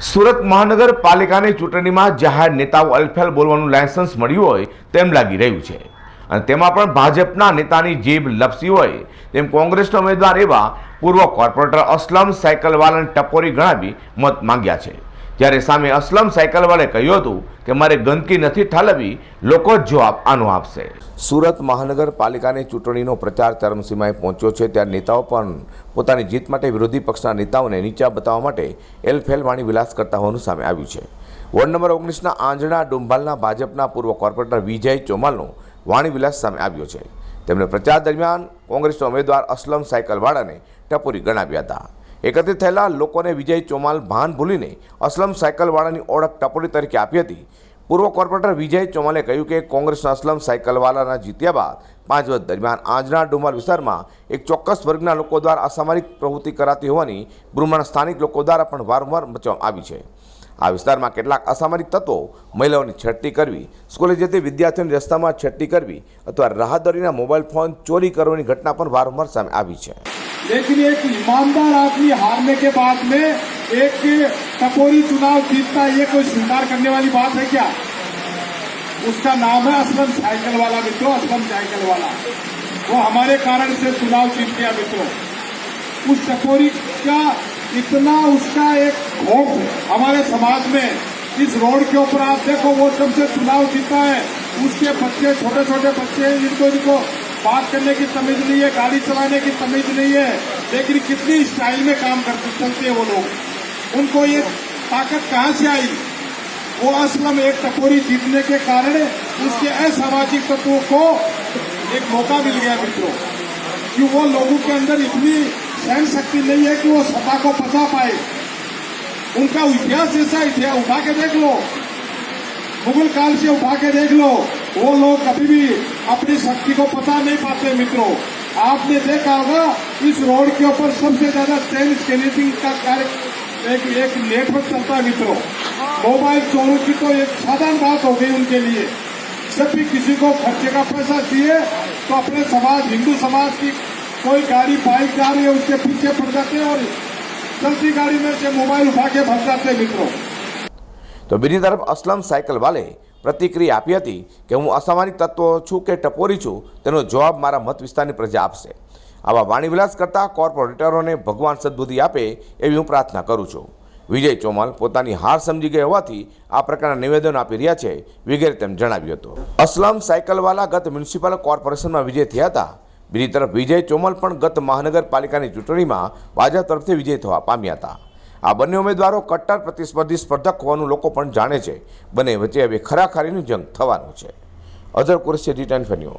સુરત મહાનગરપાલિકાની ચૂંટણીમાં જાહેર નેતાઓ અલફેલ બોલવાનું લાયસન્સ મળ્યું હોય તેમ લાગી રહ્યું છે. અને તેમાં પણ ભાજપના નેતાની જીભ લપસી હોય તેમ કોંગ્રેસના ઉમેદવાર એવા પૂર્વ કોર્પોરેટર અસલમ સાયકલવાલાને ટપોરી ગણાવી મત માંગ્યા છે. જ્યારે સામે અસલમ સાયકલવાળે કહ્યું હતું કે મારે ગંદકી નથી ઠાલવી લોકો જ જવાબ આનો આપશે. સુરત મહાનગરપાલિકાની ચૂંટણીનો પ્રચાર ચરમસીમાએ પહોંચ્યો છે ત્યારે નેતાઓ પણ પોતાની જીત માટે વિરોધી પક્ષના નેતાઓને નીચા બતાવવા માટે એલફેલ વાણી વિલાસ કરતા હોવાનું સામે આવ્યું છે. વોર્ડ નંબર ઓગણીસના આંજણા ડુંભાલના ભાજપના પૂર્વ કોર્પોરેટર વિજય ચોમાલનો વાણી વિલાસ સામે આવ્યો છે. તેમણે પ્રચાર દરમિયાન કોંગ્રેસના ઉમેદવાર અસલમ સાયકલવાળાને ટપોરી ગણાવ્યા હતા. એકત્રિત થયેલા લોકોને વિજય ચોમાલ ભાન ભૂલીને અસલમ સાયકલવાળાની ઓળખ ટપોરી તરીકે આપી હતી. પૂર્વ કોર્પોરેટર વિજય ચોમાલે કહ્યું કે કોંગ્રેસના અસલમ સાયકલવાલાના જીત્યા બાદ પાંચ વર્ષ દરમિયાન આજના ડુમર વિસ્તારમાં એક ચોક્કસ વર્ગના લોકો દ્વારા અસામાજિક પ્રવૃત્તિ કરાતી હોવાની બૃહ્માના સ્થાનિક લોકો દ્વારા પણ વારંવાર મચવામાં આવી છે. આ વિસ્તારમાં કેટલાક અસામરિક તત્વો મહિલાઓની છટણી કરવી સ્કૂલે જતી વિદ્યાર્થીઓની રસ્તામાં છટણી કરવી અથવા રાહદારીના મોબાઈલ ફોન ચોરી કરવાની ઘટના પણ વારંવાર સામે આવી છે लेकिन एक ईमानदार आदमी हारने के बाद में एक टपोरी चुनाव जीतना ये कोई स्वीकार करने वाली बात है क्या उसका नाम है असलम साइकिल वाला मित्रों असलम साइकिल वाला वो हमारे कारण से चुनाव जीत गया मित्रों उस टपोरी का इतना उसका एक खौफ है हमारे समाज में इस रोड के ऊपर आप देखो, वो जब से चुनाव जीता है। उसके बच्चे छोटे छोटे बच्चे हैं, जिनको इनको बात करने की तमीज नहीं है, गाड़ी चलाने की तमीज नहीं है, लेकिन कितनी स्टाइल में काम करते चलते हैं वो लोग। उनको ये ताकत कहाँ से आई? वो असलम एक टपोरी जीतने के कारण उसके असामाजिक तत्वों को एक मौका मिल गया मित्रों, कि वो लोगों के अंदर इतनी सहन शक्ति नहीं है कि वो सत्ता को पचा पाए। उनका इतिहास ऐसा इतिहास उठा के देख लो। मुगल काल से उठा के देख लो। वो लोग कभी भी अपनी शक्ति को पता नहीं पाते, मित्रों। आपने देखा होगा, इस रोड के ऊपर सबसे ज़्यादा चेन स्कैनिंग का कार्य एक एक नेटवर्क चलता है, मित्रों। मोबाइल चोरों की तो एक साधारण बात हो गई उनके लिए। जब भी किसी को खर्चे का पैसा चाहिए तो अपने समाज, हिंदू समाज की कोई गाड़ी, बाइक जा रही है, उसके पीछे पड़ जाते हैं और चलती गाड़ी में से मोबाइल उठा के भग जाते हैं मित्रों તો બીજી તરફ અસલમ સાયકલવાલે પ્રતિક્રિયા આપી હતી કે હું અસામાજિક તત્વો છું કે ટપોરી છું તેનો જવાબ મારા મત વિસ્તારની પ્રજા આપશે આવા વાણીવિલાસ કરતા કોર્પોરેટરોને ભગવાન સદબુદ્ધિ આપે એવી હું પ્રાર્થના કરું છું વિજય ચોમાલ પોતાની હાર સમજી ગયા હોવાથી આ પ્રકારના નિવેદનો આપી રહ્યા છે વગેરે તેમ જણાવ્યું હતું અસલમ સાયકલવાલા ગત મ્યુનિસિપલ કોર્પોરેશનમાં વિજય થયા હતા બીજી તરફ વિજય ચોમલ પણ ગત મહાનગરપાલિકાની ચૂંટણીમાં ભાજપ તરફથી વિજય થવા પામ્યા હતા. આ બંને ઉમેદવારો કટ્ટર પ્રતિસ્પર્ધી સ્પર્ધક હોવાનું લોકો પણ જાણે છે. બંને વચ્ચે હવે ખરાખારીનું જંગ થવાનું છે. અઝર કુરશી રિટર્ન ફન્યુ